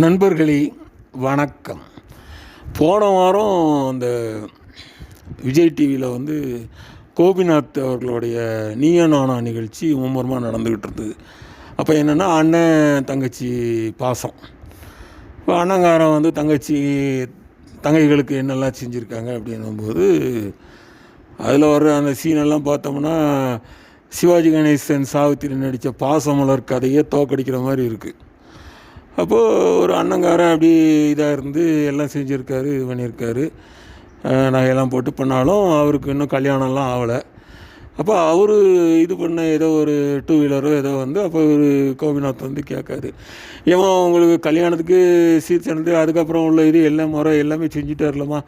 நண்பர்களே வணக்கம். போன வாரம் அந்த விஜய் டிவியில் வந்து கோபிநாத் அவர்களுடைய நீயா நானா நிகழ்ச்சி மும்முரமாக நடந்துக்கிட்டு இருந்தது. அப்போ என்னென்னா அண்ணன் தங்கச்சி பாசம். இப்போ அண்ணங்காரன் வந்து தங்கச்சி தங்கைகளுக்கு என்னெல்லாம் செஞ்சுருக்காங்க அப்படின்னும்போது அதில் வர அந்த சீனெல்லாம் பார்த்தோம்னா சிவாஜி கணேசன் சாவித்திரி நடித்த பாசமலர் கதையே தோக்கடிக்கிற மாதிரி இருக்குது அப்போது ஒரு அண்ணங்காரன் அப்படி இதாக இருந்து எல்லாம் செஞ்சுருக்காரு இது பண்ணியிருக்காரு நகையெல்லாம் போட்டு பண்ணாலும் அவருக்கு இன்னும் கல்யாணம்லாம் ஆகலை. அப்போ அவர் இது பண்ண ஏதோ ஒரு டூ வீலரோ ஏதோ வந்து அப்போ ஒரு கோபிநாத் வந்து கேட்காரு. ஏமா உங்களுக்கு கல்யாணத்துக்கு சீர் அதுக்கப்புறம் உள்ள இது எல்லாம் முறை எல்லாமே செஞ்சுட்டு வரலாமா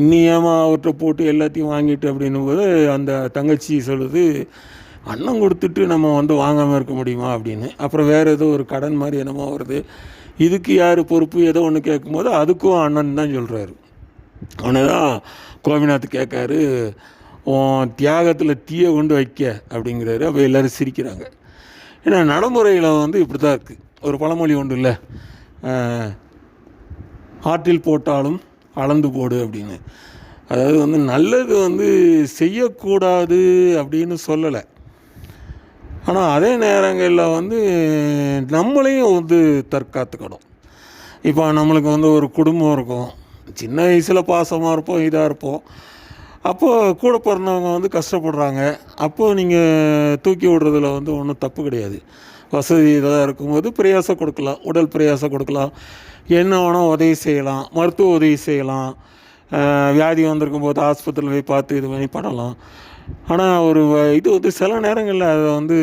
இன்னும் ஏமா அவர்கிட்ட போட்டு எல்லாத்தையும் வாங்கிட்டு அப்படின்னும் போது அந்த தங்கச்சி சொல்லுது அன்னம் கொடுத்துட்டு நம்ம வந்து வாங்காமல் இருக்க முடியுமா அப்படின்னு? அப்புறம் வேறு ஏதோ ஒரு கடன் மாதிரி என்னமோ வருது. இதுக்கு யார் பொறுப்பு? ஏதோ ஒன்று கேட்கும்போது அதுக்கும் அண்ணன் தான் சொல்கிறாரு அவனை தான் கோபிநாத் கேட்காரு உன் தியாகத்தில் தீயை கொண்டு வைக்க அப்படிங்கிறாரு. அப்போ எல்லோரும் சிரிக்கிறாங்க. ஏன்னா நடைமுறையில் வந்து இப்படி தான் இருக்குது ஒரு பழமொழி ஒன்று இல்லை. ஆற்றில் போட்டாலும் அளந்து போடு அப்படின்னு. அதாவது வந்து நல்லது வந்து செய்யக்கூடாது அப்படின்னு சொல்லலை. ஆனால் அதே நேரங்களில் வந்து நம்மளையும் வந்து தற்காத்துக்கணும். இப்போ நம்மளுக்கு வந்து ஒரு குடும்பம் இருக்கும். சின்ன வயசில் பாசமாக இருப்போம் இதாக இருப்போம். அப்போது கூட பிறந்தவங்க வந்து கஷ்டப்படுறாங்க. அப்போது நீங்கள் தூக்கி விடுறதுல வந்து ஒன்றும் தப்பு கிடையாது. வசதி இதாக இருக்கும்போது பிரயாசம் கொடுக்கலாம் உடல் பிரயாசம் கொடுக்கலாம். என்ன வேணால் உதவி செய்யலாம் மருத்துவ உதவி செய்யலாம். வியாதி வந்திருக்கும் போது ஆஸ்பத்திரியில் போய் பார்த்து இது பண்ணி பண்ணலாம். ஆனால் ஒரு வ- இது வந்து சில நேரங்களில் அதை வந்து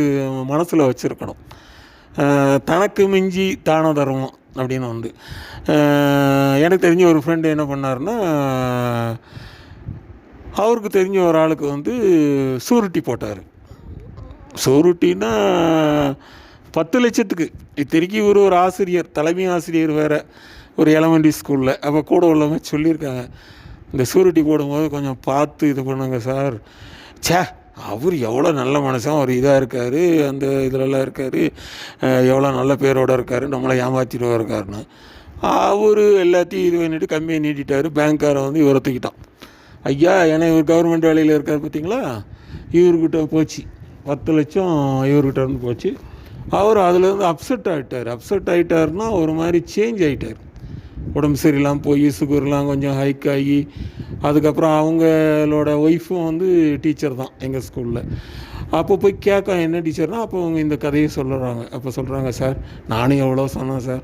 மனசில் வச்சுருக்கணும். தனக்கு மிஞ்சி தான தர்மம் அப்படின்னு வந்து. எனக்கு தெரிஞ்ச ஒரு ஃப்ரெண்டு என்ன பண்ணாருன்னா அவருக்கு தெரிஞ்ச ஒரு ஆளுக்கு வந்து சூரிட்டி போட்டார். சூரிட்டின்னா பத்து லட்சத்துக்கு. இத்தனைக்கு இவர் ஒரு ஆசிரியர் தலைமை ஆசிரியர் வேறு ஒரு எலமெண்ட்ரி ஸ்கூலில் அப்போ கூட உள்ளவங்க சொல்லியிருக்காங்க இந்த சூரிட்டி போடும்போது கொஞ்சம் பார்த்து இது பண்ணுங்க சார். ச்சே அவர் எவ்வளோ நல்ல மனுஷன் ஒரு இதாக இருக்கார் அந்த இதிலலாம் இருக்கார் எவ்வளோ நல்ல பேரோட இருக்கார் நம்மளை ஏமாற்றிட்டு இருக்காருன்னு. அவர் எல்லாத்தையும் இது பண்ணிட்டு கம்மியை நீட்டிட்டார் பேங்க்காரை வந்து இவரை தூக்கிட்டான். ஐயா ஏன்னா இவர் கவர்மெண்ட் வேலையில் இருக்கார் பார்த்தீங்களா? இவர்கிட்ட போச்சு. பத்து லட்சம் இவர்கிட்ட இருந்து போச்சு. அவர் அதுலேருந்து அப்செட் ஆகிட்டார் அப்செட் ஆகிட்டாருன்னா ஒரு மாதிரி சேஞ்ச் ஆகிட்டார் உடம்பு சரியில்லாமல் போய் சுகர்லாம் கொஞ்சம் ஹைக் ஆகி அதுக்கப்புறம் அவங்களோட ஒய்ஃபும் வந்து டீச்சர் தான் எங்கள் ஸ்கூலில் அப்போ போய் கேட்க என்ன டீச்சர்னால் அப்போ அவங்க இந்த கதையை சொல்லுறாங்க. அப்போ சொல்கிறாங்க சார் நானும் எவ்வளோ சொன்னேன் சார்.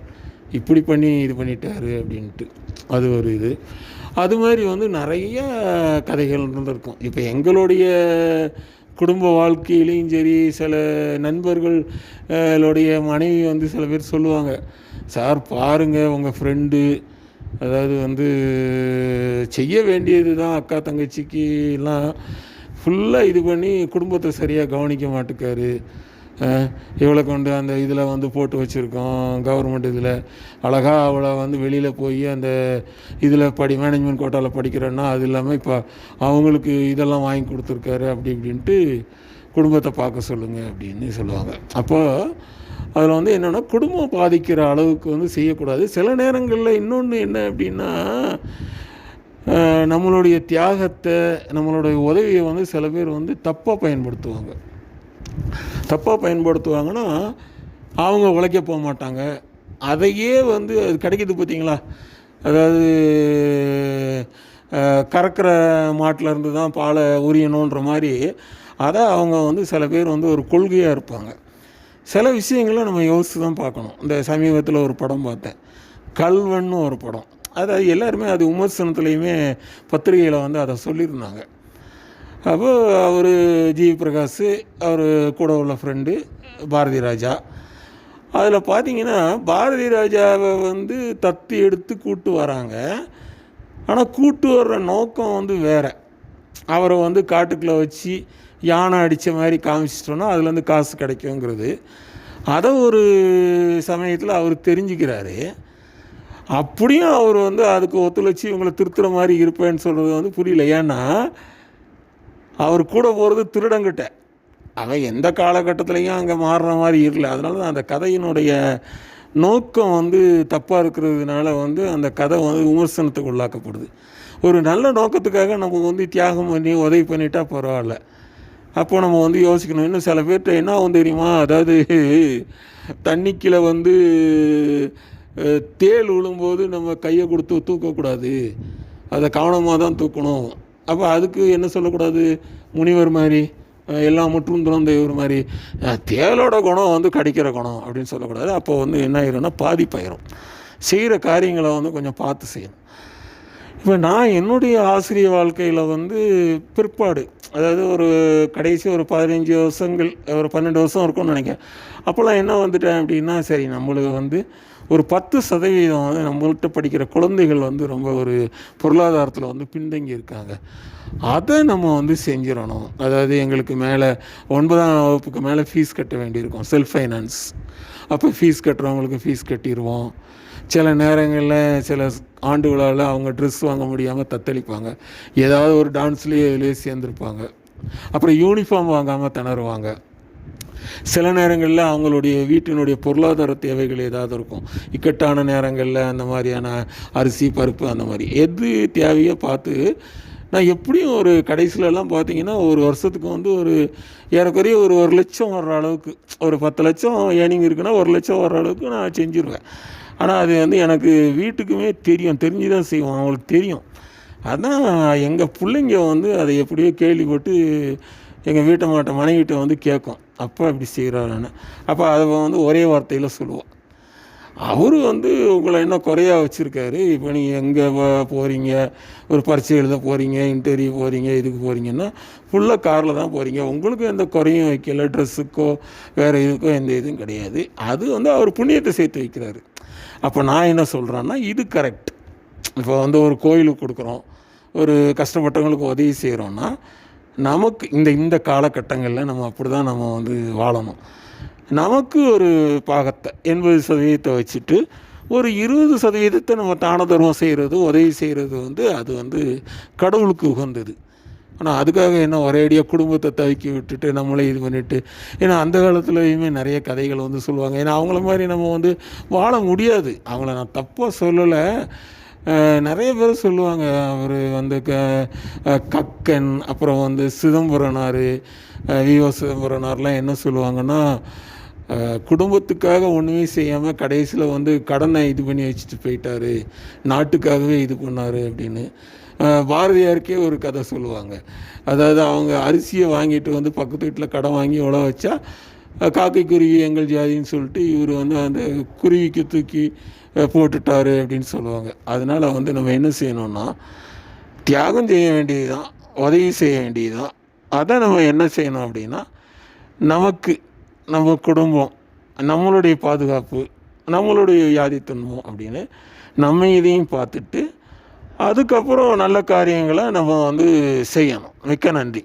இப்படி பண்ணி இது பண்ணிட்டாரு அப்படின்ட்டு. அது ஒரு இது. அது மாதிரி வந்து நிறைய கதைகள் இருந்திருக்கும். இப்போ எங்களுடைய குடும்ப வாழ்க்கையிலையும் சரி சில நண்பர்கள் மனைவி வந்து சில பேர் சொல்லுவாங்க சார் பாருங்கள் உங்கள் ஃப்ரெண்டு அதாவது வந்து செய்ய வேண்டியது தான் அக்கா தங்கச்சிக்கு எல்லாம் ஃபுல்லாக இது பண்ணி குடும்பத்தை சரியாக கவனிக்க மாட்டேக்காரு. இவளை கொண்டு அந்த இதில் வந்து போட்டு வச்சுருக்கோம் கவர்மெண்ட் இதில். அழகாக அவளை வந்து வெளியில் போய் அந்த இதில் படி மேனேஜ்மெண்ட் கோட்டாவில் படிக்கிறேன்னா அது இல்லாமல் இப்போ அவங்களுக்கு இதெல்லாம் வாங்கி கொடுத்துருக்காரு அப்படி இப்படின்ட்டு குடும்பத்தை பார்க்க சொல்லுங்கள் அப்படின்னு சொல்லுவாங்க. அப்போது அதில் வந்து என்னென்னா குடும்பம் பாதிக்கிற அளவுக்கு வந்து செய்யக்கூடாது. சில நேரங்களில் இன்னொன்று என்ன அப்படின்னா நம்மளுடைய தியாகத்தை நம்மளுடைய உதவியை வந்து சில பேர் வந்து தப்பாக பயன்படுத்துவாங்க. தப்பாக பயன்படுத்துவாங்கன்னா அவங்க உழைக்க போக மாட்டாங்க. அதையே வந்து அது கிடைக்கிது பார்த்தீங்களா? அதாவது கறக்கிற மாட்டிலருந்து தான் பாலை உரியணுன்ற மாதிரி அதை அவங்க வந்து சில பேர் வந்து ஒரு கொள்கையாக இருப்பாங்க. சில விஷயங்களை நம்ம யோசித்து தான் பார்க்கணும். இந்த சமீபத்தில் ஒரு படம் பார்த்தேன். கல்வன்னு ஒரு படம். அதாவது எல்லாருமே அது விமர்சனத்துலேயுமே பத்திரிகையில் வந்து அதை சொல்லியிருந்தாங்க. அப்போ அவர் ஜி பிரகாஷ் அவர் கூட உள்ள ஃப்ரெண்டு பாரதி ராஜா. அதில் பார்த்தீங்கன்னா பாரதி ராஜாவை வந்து தத்து எடுத்து கூட்டு வராங்க. ஆனால் கூட்டு வர்ற நோக்கம் வந்து வேறு. அவரை வந்து காட்டுக்குள்ளே வச்சு யானை அடித்த மாதிரி காமிச்சிட்டோன்னா அதுலேருந்து காசு கிடைக்குங்கிறது. அதை ஒரு சமயத்தில் அவர் தெரிஞ்சுக்கிறாரு. அப்படியும் அவர் வந்து அதுக்கு ஒத்துழைச்சி இவங்களை திருத்துற மாதிரி இருப்பேன்னு சொல்கிறது வந்து புரியல. ஏன்னா அவர் கூட போகிறது திருடங்கிட்ட. அவன் எந்த காலகட்டத்துலேயும் அங்கே மாறுற மாதிரி இல்லை. அதனால தான் அந்த கதையினுடைய நோக்கம் வந்து தப்பாக இருக்கிறதுனால வந்து அந்த கதை வந்து விமர்சனத்துக்கு உள்ளாக்கப்படுது. ஒரு நல்ல நோக்கத்துக்காக நம்ம வந்து தியாகம் பண்ணி உதவி பண்ணிட்டா பரவாயில்ல. அப்போ நம்ம வந்து யோசிக்கணும். இன்னும் சில பேர்கிட்ட என்ன ஆகும் தெரியுமா? அதாவது தண்ணிக்கில் வந்து தேல் தேள் விழும்போது நம்ம கையை கொடுத்து தூக்கக்கூடாது. அதை கவனமாக தான் தூக்கணும். அப்போ அதுக்கு என்ன சொல்லக்கூடாது? முனிவர் மாதிரி எல்லாம் முற்றும் துறந்த இவர் மாதிரி அஹ், தேளோட குணம் வந்து கடிக்கிற குணம் அப்படின்னு சொல்லக்கூடாது. அப்போ வந்து என்ன ஆயிரும்னா பாதிப்பாயிரும். செய்கிற காரியங்களை வந்து கொஞ்சம் பார்த்து செய்யணும். இப்போ நான் என்னுடைய ஆசிரிய வாழ்க்கையில் வந்து பிற்பாடு அதாவது ஒரு கடைசி ஒரு பதினஞ்சு வருஷங்கள் ஒரு பன்னெண்டு வருஷம் இருக்கும்னு நினைக்கிறேன். அப்போல்லாம் என்ன வந்துட்டேன் அப்படின்னா சரி நம்மளுக்கு வந்து ஒரு பத்து சதவீதம் வந்து நம்மள்கிட்ட படிக்கிற குழந்தைகள் வந்து ரொம்ப ஒரு பொருளாதாரத்தில் வந்து பின்தங்கி இருக்காங்க. அதை நம்ம வந்து செஞ்சிடணும். அதாவது எங்களுக்கு மேலே ஒன்பதாம் வகுப்புக்கு மேலே ஃபீஸ் கட்ட வேண்டியிருக்கும். செல்ஃப் ஃபைனான்ஸ் அப்போ ஃபீஸ் கட்டுறவங்களுக்கு ஃபீஸ் கட்டிடுவோம் சில நேரங்களில் சில ஆண்டுகளால் அவங்க ட்ரெஸ் வாங்க முடியாமல் தத்தளிப்பாங்க. ஏதாவது ஒரு டான்ஸ்லேயே இதுலேயே சேர்ந்துருப்பாங்க. அப்புறம் யூனிஃபார்ம் வாங்காமல் திணறுவாங்க. சில நேரங்களில் அவங்களுடைய வீட்டினுடைய பொருளாதார தேவைகள் ஏதாவது இருக்கும். இக்கட்டான நேரங்களில் அந்த மாதிரியான அரிசி பருப்பு அந்த மாதிரி. எது தேவையோ பார்த்து நான் எப்படியும் ஒரு கடைசிலலாம் பார்த்தீங்கன்னா ஒரு வருஷத்துக்கு வந்து ஒரு ஏறக்குறைய ஒரு ஒரு லட்சம் வர்ற அளவுக்கு ஒரு பத்து லட்சம் ஏர்னிங் இருக்குன்னா ஒரு லட்சம் வர்ற அளவுக்கு நான் செஞ்சுருவேன். ஆனால் அது வந்து எனக்கு வீட்டுக்குமே தெரியும் தெரிஞ்சு தான் செய்வோம் அவங்களுக்கு தெரியும். அதான் எங்கள் பிள்ளைங்க வந்து அதை எப்படியோ கேள்விப்பட்டு எங்கள் வீட்டை மாட்ட மனைவிட்ட வந்து கேட்கும். அப்பா இப்படி நான் அப்போ அதை வந்து ஒரே வார்த்தையில் சொல்லுவோம் அவர் வந்து உங்களை என்ன குறையாக வச்சுருக்காரு. இப்போ நீங்கள் எங்கே போகிறீங்க ஒரு பரீட்சை எழுத போகிறீங்க இன்டர்வியூ போகிறீங்க இதுக்கு போகிறீங்கன்னா ஃபுல்லாக காரில் தான் போகிறீங்க உங்களுக்கும் எந்த குறையும் வைக்கல ட்ரெஸ்ஸுக்கோ வேறு இதுக்கோ எந்த இதுவும் கிடையாது. அது வந்து அவர் புண்ணியத்தை சேர்த்து வைக்கிறாரு. அப்போ நான் என்ன சொல்கிறேன்னா இது கரெக்ட் இப்போ வந்து ஒரு கோயிலுக்கு கொடுக்குறோம். ஒரு கஷ்டப்பட்டவங்களுக்கு உதவி செய்கிறோன்னா நமக்கு இந்த இந்த காலகட்டங்களில் நம்ம அப்படி தான் நம்ம வந்து வாழணும். நமக்கு ஒரு பாகத்தை எண்பது சதவீதத்தை வச்சுட்டு ஒரு இருபது சதவீதத்தை நம்ம தான தர்மம் செய்கிறது உதவி செய்கிறது வந்து அது வந்து கடவுளுக்கு உகந்தது. ஆனால் அதுக்காக என்ன ஒரேடியாக குடும்பத்தை தவிக்கி விட்டுட்டு நம்மளே இது பண்ணிவிட்டு ஏன்னா அந்த காலத்துலையுமே நிறைய கதைகள் வந்து சொல்லுவாங்க. ஏன்னா அவங்கள மாதிரி நம்ம வந்து வாழ முடியாது. அவங்கள நான் தப்பாக சொல்லலை. நிறைய பேர் சொல்லுவாங்க அவர் வந்து க கக்கன் அப்புறம் வந்து சிதம்பரனார் விஓ சிதம்பரனார்லாம் என்ன சொல்லுவாங்கன்னா குடும்பத்துக்காக ஒன்றுமே செய்யாமல் கடைசியில் வந்து கடனை இது பண்ணி வச்சுட்டு போயிட்டாரு. நாட்டுக்காகவே இது பண்ணார் அப்படின்னு. பாரதியாருக்கே ஒரு கதை சொல்லுவாங்க. அதாவது அவங்க அரிசியை வாங்கிட்டு வந்து பக்கத்து வீட்டில் கடன் வாங்கி உழ வச்சா காக்கை குருவி எங்கள் ஜாதின்னு சொல்லிட்டு இவர் வந்து அந்த குருவிக்கு தூக்கி போட்டுட்டாரு அப்படின்னு சொல்லுவாங்க. அதனால் வந்து நம்ம என்ன செய்யணும்னா தியாகம் செய்ய வேண்டியது தான் உதவி செய்ய வேண்டியது தான் அதை நம்ம என்ன செய்யணும் அப்படின்னா நமக்கு நம்ம குடும்பம் நம்மளுடைய பாதுகாப்பு நம்மளுடைய வியாதி துன்பம் அப்படின்னு நம்ம இதையும் பார்த்துட்டு அதுக்கப்புறம் நல்ல காரியங்களை நம்ம வந்து செய்யணும். மிக்க நன்றி.